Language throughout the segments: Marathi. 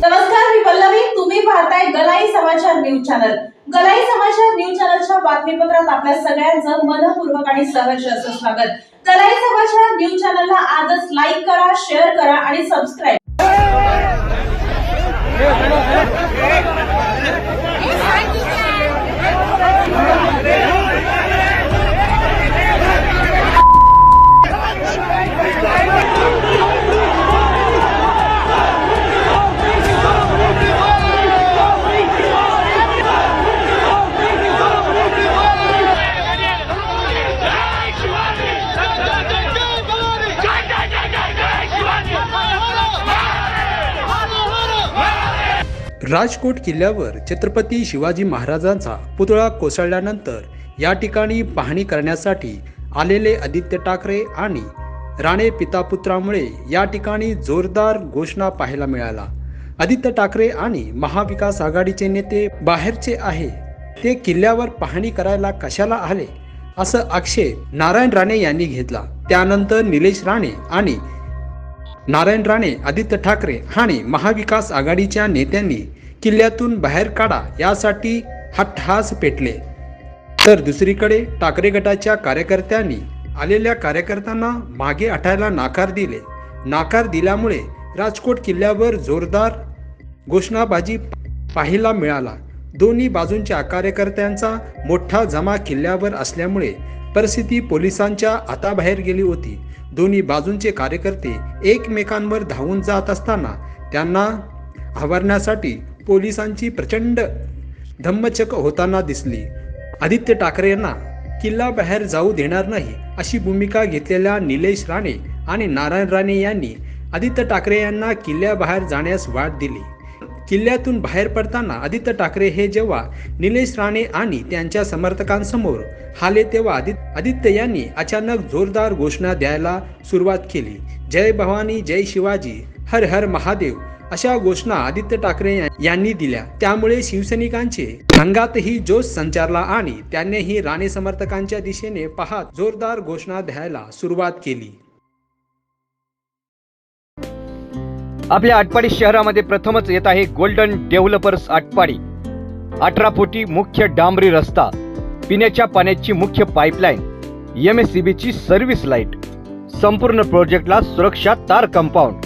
नमस्कार मी पल्लवी. तुम्ही पाहताय गलाई समाचार न्यूज चॅनल. गलाई समाचार न्यूज चॅनलच्या बातमीपत्रात आपल्या सगळ्यांचं मनपूर्वक आणि सहर्ष असं स्वागत. गलाई समाचार न्यूज चॅनलला आजच लाईक करा शेअर करा आणि सबस्क्राईब राजकोट किल्ल्यावर छत्रपती शिवाजी महाराजांचा पुतळा कोसळल्यानंतर या ठिकाणी पाहणी करण्यासाठी आलेले आदित्य ठाकरे आणि राणे पितापुत्रामुळे या ठिकाणी जोरदार घोषणा पाहायला मिळाला. आदित्य ठाकरे आणि महाविकास आघाडीचे नेते बाहेरचे आहे ते किल्ल्यावर पाहणी करायला कशाला आले असं आक्षेप नारायण राणे यांनी घेतला. त्यानंतर निलेश राणे आणि नारायण राणे आदित्य ठाकरे आणि महाविकास आघाडीच्या नेत्यांनी किल्ल्यातून बाहेर काढा यासाठी हट्टहास पेटले. तर दुसरीकडे ठाकरे गटाच्या कार्यकर्त्यांनी आलेल्या कार्यकर्त्यांना मागे हटायला नाकार दिले. नाकार दिल्यामुळे राजकोट किल्ल्यावर जोरदार घोषणाबाजी पाहायला मिळाला. दोन्ही बाजूंच्या कार्यकर्त्यांचा मोठा जमा किल्ल्यावर असल्यामुळे परिस्थिती पोलिसांच्या हाताबाहेर गेली होती. दोन्ही बाजूंचे कार्यकर्ते एकमेकांवर धावून जात असताना त्यांना आवरण्यासाठी पोलिसांची प्रचंड धम्मचक होताना दिसली. आदित्य ठाकरे यांना किल्ला बाहेर जाऊ देणार नाही अशी भूमिका घेतलेल्या निलेश राणे आणि नारायण राणे यांनी आदित्य ठाकरे यांना किल्ल्याबाहेर जाण्यास वाट दिली. किल्ल्यातून बाहेर पडताना आदित्य ठाकरे हे जेव्हा निलेश राणे आणि त्यांच्या समर्थकांसमोर आले तेव्हा आदित्य आदित्य यांनी अचानक जोरदार घोषणा द्यायला सुरुवात केली. जय भवानी जय शिवाजी हर हर महादेव. अशा घोषणा आदित्य ठाकरे यांनी दिल्या. त्यामुळे शिवसैनिकांचे अंगातही जोश संचारला आणि त्यांनीही राणे समर्थकांच्या दिशेने पाहत जोरदार घोषणा द्यायला सुरुवात केली. आपल्या आटपाडी शहरामध्ये प्रथमच येत आहे गोल्डन डेव्हलपर्स आटपाडी. अठरा फुटी मुख्य डांबरी रस्ता पिण्याच्या पाण्याची मुख्य पाईपलाईन एम एस सी बीची सर्व्हिस लाइट संपूर्ण प्रोजेक्टला सुरक्षा तार कंपाऊंड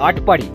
Atpadi.